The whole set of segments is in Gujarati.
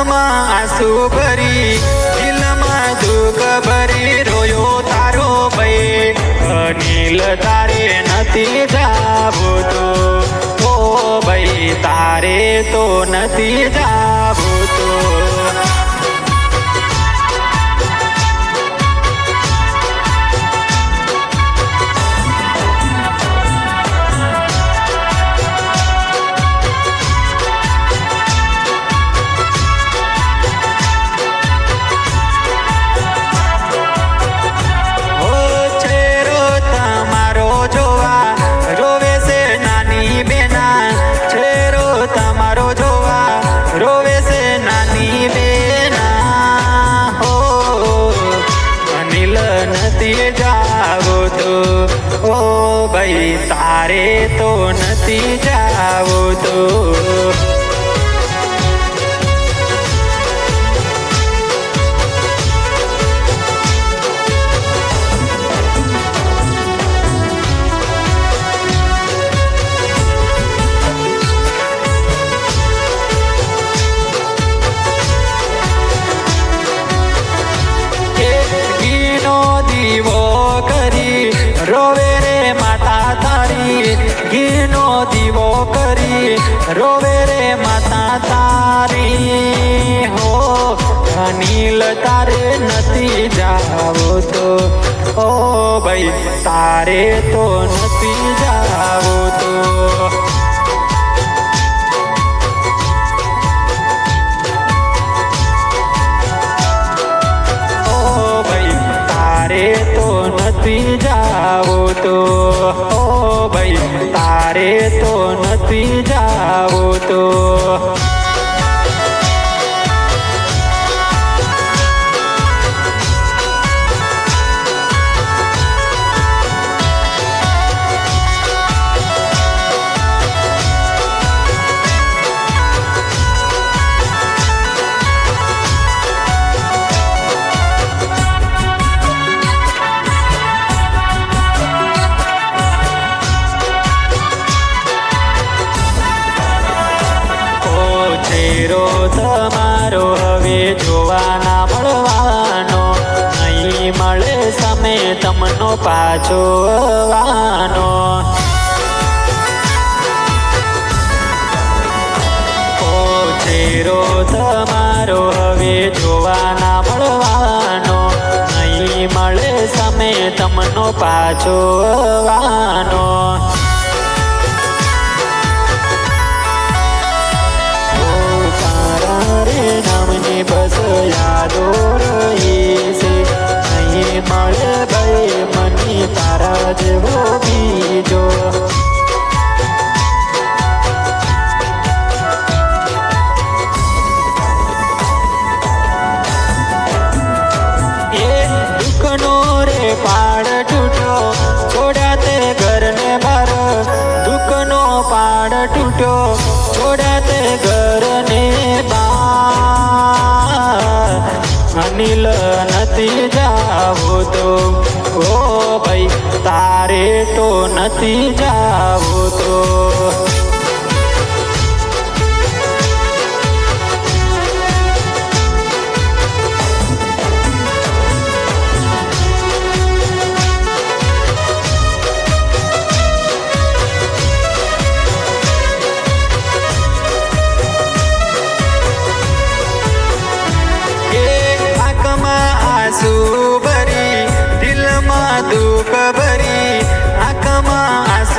આંખમાં આંસુ ભરી, દિલમાં દુઃખ રોયો તારો ભાઈ અનિલ તારે નથી જાવું તો ઓ ભાઈ તારે તો નથી જાવું ભાઈ તારે તો નથી જાવું તો. રોવે રે માતા તારી. હો અનિલ તારે નથી જાવો તો. ઓ ભાઈ, તારે તો નથી જાવો તો. તારે તો નથી જાવું તો. ઓ ભાઈ, તારે તો નથી જાવું તો ચહેરો તમારો હવે જોવાના મળવાનો. નહીં મળે સમય તમનો પાછો વાનો ચહેરો તમારો હવે જોવાના મળવાનો. નહીં મળે સમય તમનો પાછો આવવાનો. નામની બસ યાદો રહી છે. અહીં મળે ભાઈ મને તારા જેવો બીજો. પાડ તૂટ્યો. છોડા તે ઘરને બાર દુઃખનો પાડ તૂટ્યો. છોડ્યા તે ઘરને બાર અનિલ નથી જાવું તો ઓ ભાઈ તારે તો નથી જાવું તો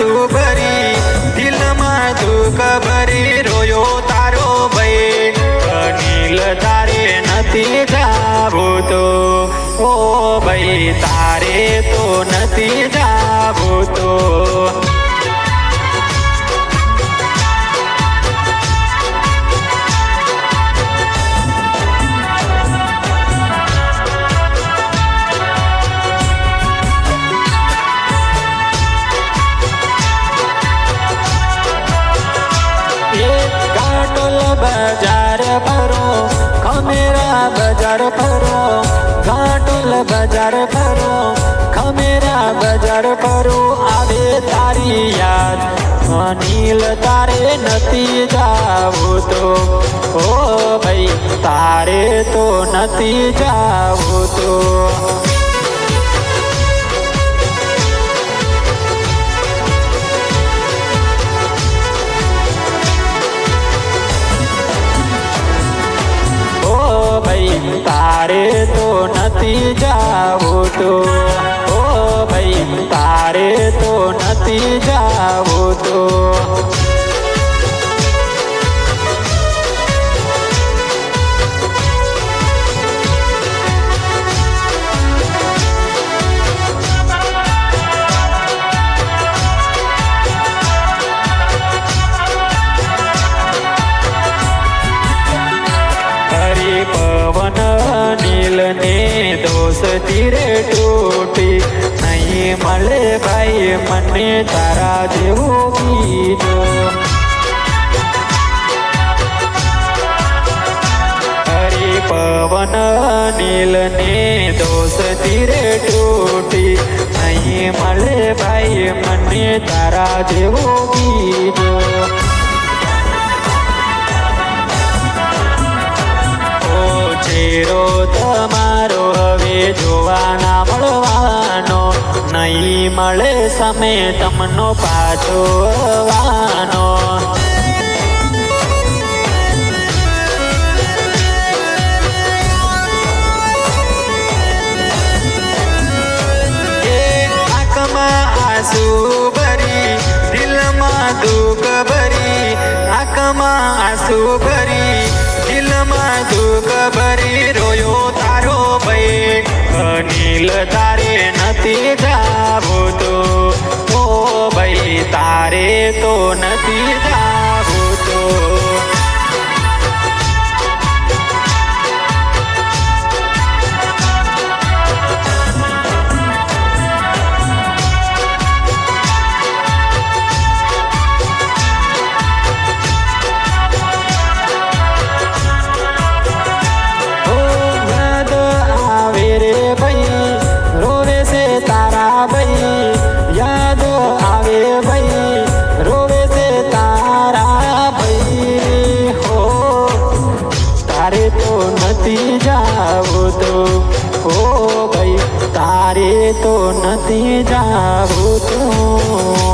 આંસુ ભરી દિલમાં દુઃખ ભરી રોયો તારો ભાઈ અનિલ તારે નથી જાવું તો ઓ ભાઈ, તારે તો નથી જાવું તો બજાર ભરો, ખમેરા બજાર ભરો ઘાટોલ બજાર ભરો, ખમેરા બજાર ભરો. આવે તારી યાદ, અનિલ તારે નથી જાવું તો. ઓ ભાઈ, તારે તો નથી જાવું તો. નથી જાવું તો ઓ ભાઈ તારે તો નથી જાવું તો નીલ ને દોષ તીરે તૂટી. નહીં મળે ભાઈ, મને તારા જેવું બીજો હરી પવન નીલ ને દોષ તીરે તૂટી. નહીં મળે ભાઈ, મને તારા જેવો બીજો ઓ નહીં મળે સમે તમનો પાછો દિલમાં દુઃખ ભરી, આંખમાં આંસુ ભરી, દિલમાં દુઃખ ભરી રોયો તારો ભાઈ અનિલ તારે નથી જાવું તો ઓ ભાઈ તારે તો નથી જાવું તો તો હો ભાઈ તારે તો નથી જાવું તું.